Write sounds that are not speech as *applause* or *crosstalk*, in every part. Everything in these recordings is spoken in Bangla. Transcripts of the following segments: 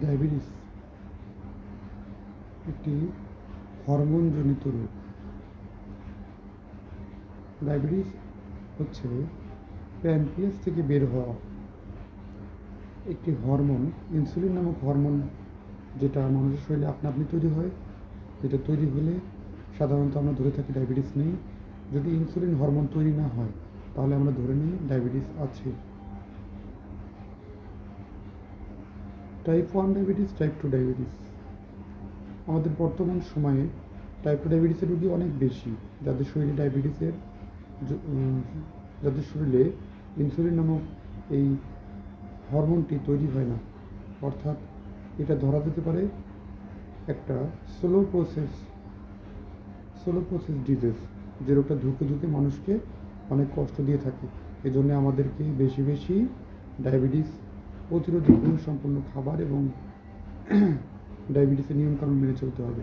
ডায়াবেটিস একটি হরমোনজনিত রোগ। ডায়াবেটিস হচ্ছে প্যানক্রিয়াস থেকে বের হওয়া একটি হরমোন, ইনসুলিন নামক হরমোন, যেটা মানুষের শরীরে আপনা আপনি তৈরি হয়। যেটা তৈরি হলে সাধারণত আমরা ধরে থাকি ডায়াবেটিস নেই। যদি ইনসুলিন হরমোন তৈরি না হয়, তাহলে আমরা ধরে নিই ডায়াবেটিস আছে। Type one diabetes type two diabetes আমাদের বর্তমান সময়ে টাইপ টু ডায়াবেটিসের রোগী অনেক বেশি। যাদের শরীরে ডায়াবেটিসের যাদের শরীরে ইনসুলিন নামক এই হরমোনটি তৈরি হয় না। অর্থাৎ এটা ধরা যেতে পারে একটা slow process slow process disease যে রোগটা ধুকে ধুকে মানুষকে অনেক কষ্ট দিয়ে থাকে। এজন্য আমাদেরকে বেশি বেশি ডায়াবেটিস প্রতিরোধী গুণ সম্পন্ন খাবার এবং ডায়াবেটিসের নিয়মকানুন মেনে চলতে হবে।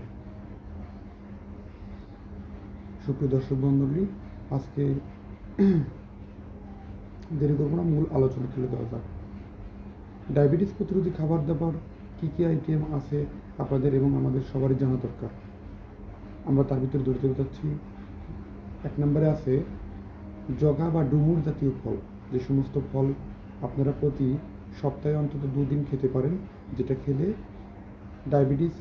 সুপ্রিয় দর্শক মণ্ডলী আজকে দেরি করব না, মূল আলোচনা তুলে দেওয়া যাক। ডায়াবেটিস প্রতিরোধী খাবার দাবার কী কী আইটেম আছে আপনাদের এবং আমাদের সবারই জানা দরকার। আমরা তার ভিতরে ধরতে যাচ্ছি। এক নম্বরে আছে, জগা বা ডুমুর জাতীয় ফল। যে সমস্ত ফল আপনারা প্রতি সপ্তাহে অন্তত দুদিন খেতে পারেন, যেটা খেলে ডায়াবেটিস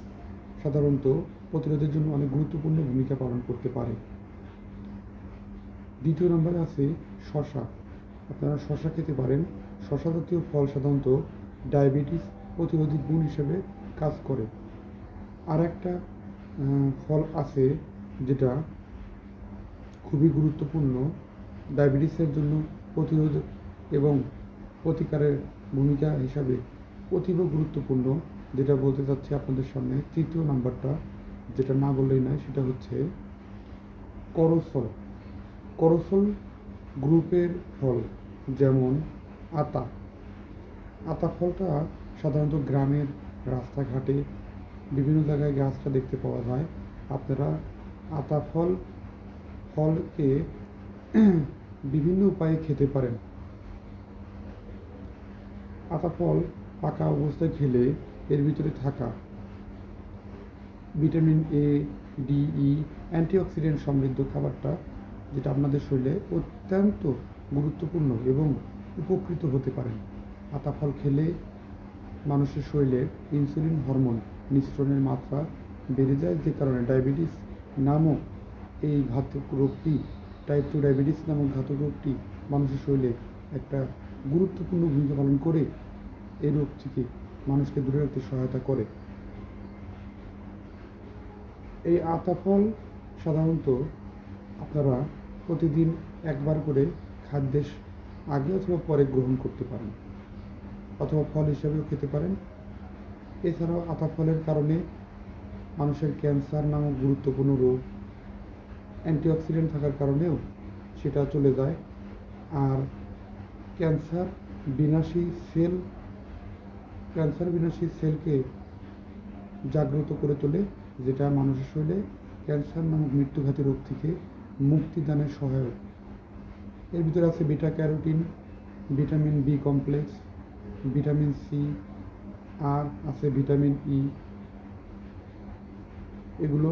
সাধারণত প্রতিরোধের জন্য অনেক গুরুত্বপূর্ণ ভূমিকা পালন করতে পারে। দ্বিতীয় নম্বরে আছে শশা। আপনারা শশা খেতে পারেন। শশা জাতীয় ফল সাধারণত ডায়াবেটিস প্রতিরোধী গুণ হিসেবে কাজ করে। আর একটা ফল আছে যেটা খুবই গুরুত্বপূর্ণ, ডায়াবেটিসের জন্য প্রতিরোধ এবং প্রতিকারের ভূমিকা হিসাবে অতীব গুরুত্বপূর্ণ, যেটা বলতে চাচ্ছি আপনাদের সামনে। তৃতীয় নাম্বারটা যেটা না বললেই নয়, সেটা হচ্ছে করসল। করসল গ্রুপের ফল, যেমন আতা। আতা ফলটা সাধারণত গ্রামের রাস্তাঘাটে বিভিন্ন জায়গায় গাছটা দেখতে পাওয়া যায়। আপনারা আতা ফল, ফলকে *clears throat* বিভিন্ন উপায়ে খেতে পারেন। আতা ফল, পাকা অবস্থায় খেলে এর ভিতরে থাকা vitamin A D E antioxidant সমৃদ্ধ খাবারটা, যেটা আপনাদের শরীরে অত্যন্ত গুরুত্বপূর্ণ এবং উপকৃত হতে পারেন আতা ফল খেলে মানুষের শরীরে ইনসুলিন হরমোন নিঃসরণের মাত্রা বেড়ে যায়, যে কারণে ডায়াবেটিস নামক এই ঘাতক রোগটি টাইপ টু ডায়াবেটিস নামক ঘাতক রোগটি মানুষের শরীরে একটা গুরুত্বপূর্ণ ভূমিকা পালন করে এই রোগ থেকে মানুষকে দূরে রাখতে সহায়তা করে। এই আতা ফল সাধারণত আপনারা প্রতিদিন একবার করে খাদ্যের আগে অথবা পরে গ্রহণ করতে পারেন অথবা ফল হিসাবেও খেতে পারেন। এছাড়াও আতা ফলের কারণে মানুষের ক্যান্সার নামক গুরুত্বপূর্ণ রোগ, অ্যান্টিঅক্সিডেন্ট থাকার কারণেও সেটা চলে যায়। আর ক্যান্সার বিনাশী সেল, ক্যান্সার বিনাশী সেলকে জাগ্রত করে তোলে, যেটা মানুষের শরীরে ক্যান্সার নামক মৃত্যুঘাতী রোগ থেকে মুক্তিদানের সহায়ক। এর ভিতরে আছে beta carotene, vitamin B complex, vitamin C, আর আছে ভিটামিন ই। এগুলো